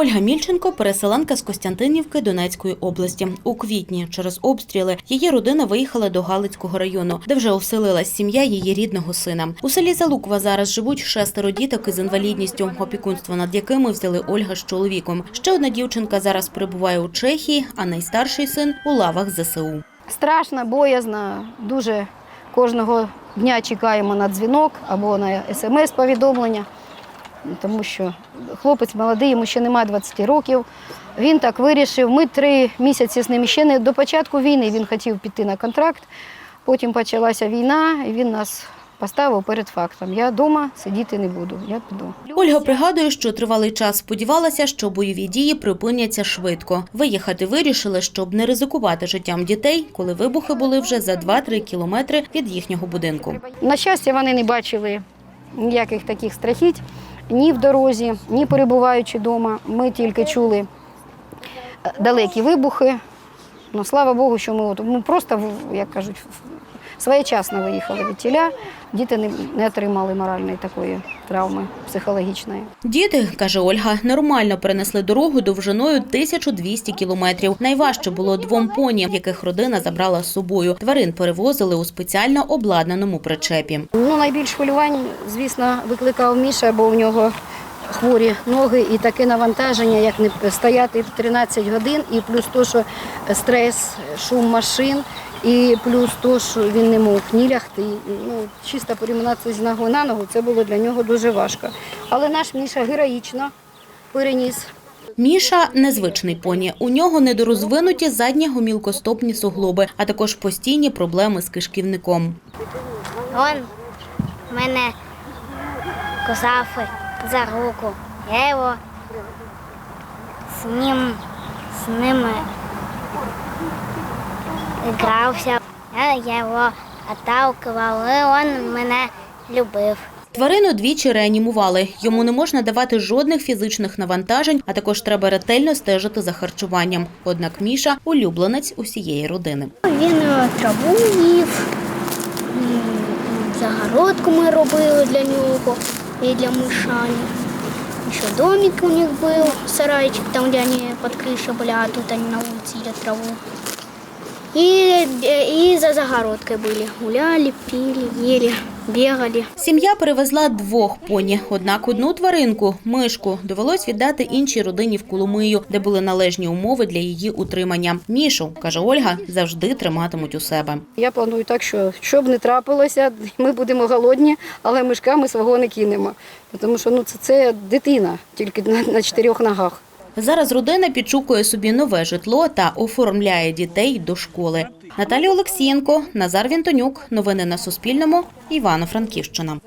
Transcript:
Ольга Мільченко переселенка з Костянтинівки Донецької області. У квітні через обстріли її родина виїхала до Галицького району, де вже оселилась сім'я її рідного сина. У селі Залуква зараз живуть шестеро діток із інвалідністю, опікунство над якими взяли Ольга з чоловіком. Ще одна дівчинка зараз перебуває у Чехії, а найстарший син у лавах ЗСУ. Страшно, боязно, дуже кожного дня чекаємо на дзвінок або на смс-повідомлення, тому що хлопець молодий, йому ще немає 20 років. Він так вирішив. Ми три місяці з ним ще не до початку війни він хотів піти на контракт. Потім почалася війна, і він нас поставив перед фактом. Я вдома сидіти не буду, я піду. Ольга пригадує, що тривалий час сподівалася, що бойові дії припиняться швидко. Виїхати вирішили, щоб не ризикувати життям дітей, коли вибухи були вже за 2-3 кілометри від їхнього будинку. На щастя, вони не бачили ніяких таких страхіть ні в дорозі, ні перебуваючи вдома. Ми тільки чули далекі вибухи. Ну, слава Богу, що ми от, ну, просто, як кажуть, своєчасно виїхали від тіля. Діти не, не отримали моральної такої травми психологічної. Діти, каже Ольга, нормально перенесли дорогу довжиною 1200 кілометрів. Найважче було двом поні, яких родина забрала з собою. Тварин перевозили у спеціально обладнаному причепі. Ну, найбільш хвилювань, звісно, викликав Міша, бо у нього хворі ноги і таке навантаження, як не стояти 13 годин, і плюс то, що стрес, шум машин, і плюс то, що він не мог ні лягти. Ну, чисто перейменуватися з ноги на ногу, це було для нього дуже важко. Але наш Міша героїчно переніс Міша незвичний поні. У нього недорозвинуті задні гомілкостопні суглоби, а також постійні проблеми з кишківником. Он мене кусав за руку. Я його з ним, з ними грався. Я, я його отталкував, і він мене любив. Тварину двічі реанімували. Йому не можна давати жодних фізичних навантажень, а також треба ретельно стежити за харчуванням. Однак Міша улюбленець усієї родини. Він е, траву їв, загородку ми робили для нього і для мишані. Еще домик у них был, сарайчик, там, где они под крышей были, а тут они на улице едят траву. І, і за загородкою були. Гуляли, пили, ели, бегали. Сім'я перевезла двох поні. Однак одну тваринку, мишку, довелось віддати іншій родині в Коломию, де були належні умови для її утримання. Мішу, каже Ольга, завжди триматимуть у себе. Я планую так, що що б не трапилося, ми будемо голодні, але мишка ми свого не кинемо. Тому що ну, це, це дитина, тільки на, на чотирьох ногах. Зараз родина підшукує собі нове житло та оформляє дітей до школи. Наталія Олексієнко, Назар Вінтонюк. Новини на Суспільному. Івано-Франківщина.